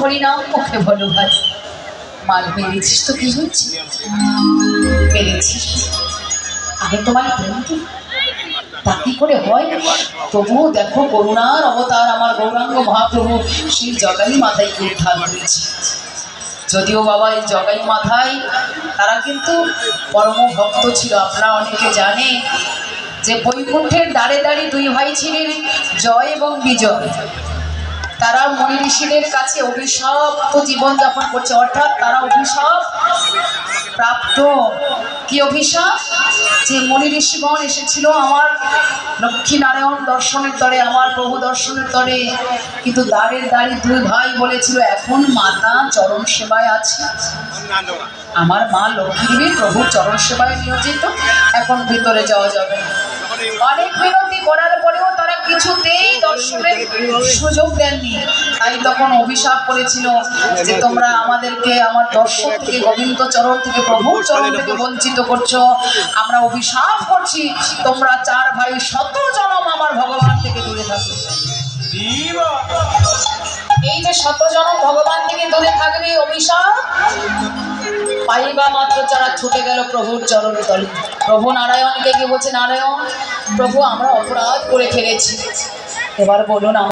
হরিনাম মুখে বলো ভাই। মাল পেরেছিস তো কি হয়েছে? পেরেছিস আমি প্রেম করি তা কি করে হয়? তবুও দেখো করুণার অবতার আমার গৌরাঙ্গ মহাপ্রভু সেই জগাই মাথায় উদ্ধার করেছে যদিও বাবা এই জগাই মাথায়, তারা কিন্তু পরম ভক্ত ছিল। আপনারা অনেকে জানে যে বৈকুণ্ঠের দাঁড়ে দাঁড়িয়ে দুই ভাই ছিলেন, জয় এবং বিজয়। তারা মনি ঋষিদের কাছে অভিশপ্ত জীবনযাপন করছে। অর্থাৎ তারা অভিশাপ প্রাপ্ত। কি অভিশাপ যে মনি ঋষিগণ এসেছিল আমার লক্ষ্মী নারায়ণ দর্শনের তরে, আমার প্রভু দর্শনের তরে, কিন্তু দাঁড়ের দাঁড়ি দুই ভাই বলেছিল, এখন মাতা চরণ সেবায় আছে। আমার মা লক্ষ্মী প্রভুর চরণ সেবায় নিয়োজিত। এখন ভিতরে যাওয়া যাবে। অনেক বিনতি সুযোগ দেননি। তাই তখন অভিশাপ করেছিল যে তোমরা আমাদেরকে আমার দর্শন থেকে গোবিন্দ চরণ থেকে প্রভুর চরণ থেকে বঞ্চিত করছ। আমরা অভিশাপ করছি। তোমরা চার ভাই শত জনম আমার ভগবান থেকে দূরে থাকো এই যে শত জনম ভগবান থেকে দূরে থাকবে অভিশাপ, পাইবা মাত্র যারা ছুটে গেল প্রভুর চরণ তলে। প্রভু নারায়ণকে গিয়ে বলছে? নারায়ণ, প্রভু, আমরা অপরাধ করে ফেলেছি। এবার বলুন